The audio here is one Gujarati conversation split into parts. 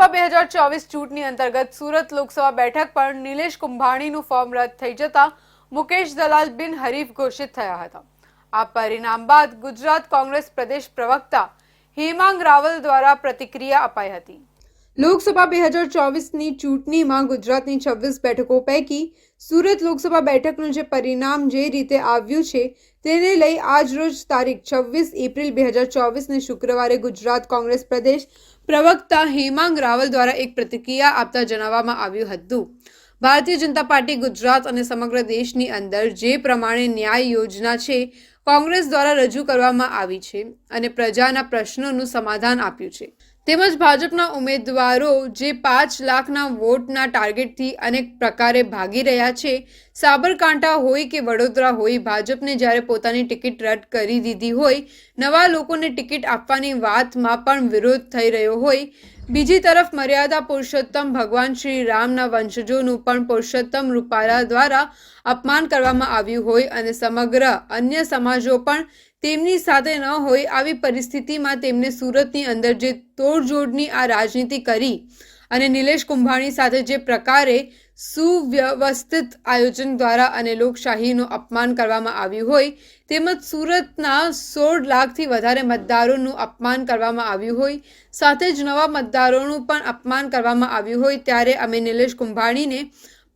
લોકસભા બે હજાર ચોવીસ ચૂંટણી અંતર્ગત સુરત લોકસભા બેઠક પર નિલેશ કુંભાણીનું ફોર્મ રદ થઈ જતા મુકેશ દલાલ બિન હરીફ ઘોષિત થયા હતા. આ પરિણામ બાદ ગુજરાત કોંગ્રેસ પ્રદેશ પ્રવક્તા હેમાંગ રાવલ દ્વારા પ્રતિક્રિયા અપાઈ હતી. લોકસભા બે હજાર ચોવીસની ચૂંટણીમાં ગુજરાતની છવ્વીસ બેઠકો પૈકી સુરત લોકસભા બેઠકનું જે પરિણામ જે રીતે આવ્યું છે તેને લઈ આજરોજ તારીખ છવ્વીસ એપ્રિલ બે હજાર ચોવીસને શુક્રવારે ગુજરાત કોંગ્રેસ પ્રદેશ પ્રવક્તા હેમાંગ રાવલ દ્વારા એક પ્રતિક્રિયા આપતા જણાવવામાં આવ્યું હતું. ભારતીય જનતા પાર્ટી ગુજરાત અને સમગ્ર દેશની અંદર જે પ્રમાણે ન્યાય યોજના છે કોંગ્રેસ દ્વારા રજૂ કરવામાં આવી છે અને પ્રજાના પ્રશ્નોનું સમાધાન આપ્યું છે. તેમજ ભાજપના ઉમેદવારો જે પાંચ લાખના વોટના ટાર્ગેટથી અનેક પ્રકારે ભાગી રહ્યા છે. સાબરકાંઠા હોય કે વડોદરા હોય, ભાજપને જ્યારે પોતાની ટિકિટ રદ કરી દીધી હોય, નવા લોકોને ટિકિટ આપવાની વાતમાં પણ વિરોધ થઈ રહ્યો હોય. બીજી તરફ મર્યાદા પુરુષોત્તમ ભગવાન શ્રી રામના વંશજોનું પણ પુરુષોત્તમ રૂપાલા દ્વારા અપમાન કરવામાં આવ્યું હોય અને સમગ્ર અન્ય સમાજો પણ તેમની સાથે ન હોય, આવી પરિસ્થિતિમાં તેમને સુરતની અંદર જે તોડજોડની આ રાજનીતિ કરી અને નિલેશ કુંભાણી સાથે જે પ્રકારે સુવ્યવસ્થિત આયોજન દ્વારા અને લોકશાહીનું અપમાન કરવામાં આવ્યું હોય, તેમજ સુરતના સોળ લાખથી વધારે મતદારોનું અપમાન કરવામાં આવ્યું હોય, સાથે જ નવા મતદારોનું પણ અપમાન કરવામાં આવ્યું હોય, ત્યારે અમે નિલેશ કુંભાણીને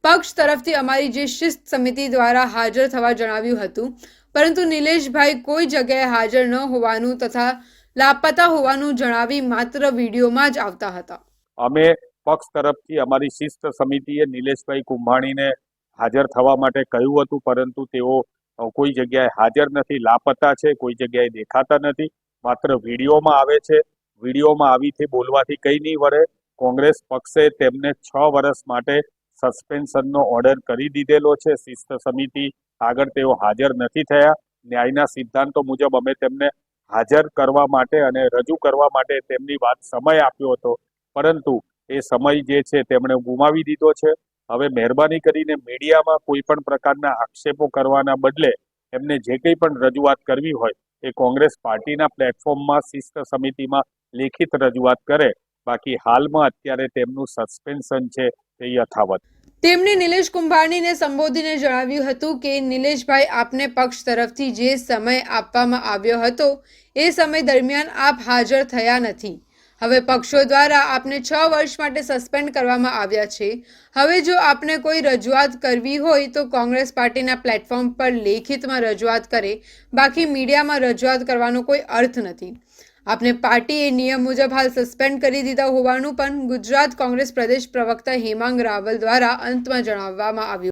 પક્ષ તરફથી અમારી જે શિસ્ત સમિતિ દ્વારા હાજર થવા જણાવ્યું હતું. પરંતુ નિલેશભાઈ કોઈ જગ્યાએ હાજર ન હોવાનું તથા લાપતા હોવાનું જણાવી માત્ર વિડીયોમાં જ આવતા હતા. અમે પક્ષ તરફથી અમારી શિસ્ત સમિતિએ નિલેશભાઈ કુંભાણીને હાજર થવા માટે કહ્યું હતું, પરંતુ તેઓ કોઈ જગ્યાએ હાજર નથી, લાપતા છે, કોઈ જગ્યાએ દેખાતા નથી. માત્ર વિડીયોમાં આવે છે. વિડીયોમાં આવીથી બોલવાથી કંઈ નહીં વળે. કોંગ્રેસ પક્ષે તેમને છ વર્ષ માટે સસ્પેન્શનનો ઓર્ડર કરી દીધેલો છે. શિસ્ત સમિતિ આગળ તેઓ હાજર નથી થયા. ન્યાયના સિદ્ધાંતો મુજબ અમે તેમને હાજર કરવા માટે અને રજૂ કરવા માટે તેમની વાત સમય આપ્યો હતો. પરંતુ એ સમય જે છે તેમણે ગુમાવી દીધો છે. હવે મહેરબાની કરીને મીડિયામાં કોઈ પણ પ્રકારના આક્ષેપો કરવાના બદલે એમને જે કંઈ પણ રજૂઆત કરવી હોય એ કોંગ્રેસ પાર્ટીના પ્લેટફોર્મમાં શિસ્ત સમિતિમાં લેખિત રજૂઆત કરે. બાકી હાલમાં અત્યારે તેમનું સસ્પેન્શન છે તે યથાવત. તેમણે નિલેશ કુંભાણીને સંબોધીને જણાવ્યું હતું કે, નિલેશભાઈ, આપને પક્ષ તરફથી જે સમય આપવામાં આવ્યો હતો, એ સમય દરમિયાન આપ હાજર થયા નથી. હવે પક્ષો દ્વારા આપને છ વર્ષ માટે સસ્પેન્ડ કરવામાં આવ્યા છે. હવે જો આપને કોઈ રજૂઆત કરવી હોય તો કોંગ્રેસ પાર્ટીના પ્લેટફોર્મ પર લેખિતમાં રજૂઆત કરે. બાકી મીડિયામાં રજૂઆત કરવાનો કોઈ અર્થ નથી. આપને પાર્ટીએ નિયમ મુજબ હાલ સસ્પેન્ડ કરી દીધા હોવાનું પણ ગુજરાત કોંગ્રેસ પ્રદેશ પ્રવક્તા હેમાંગ રાવલ દ્વારા અંતમાં જણાવવામાં આવ્યું.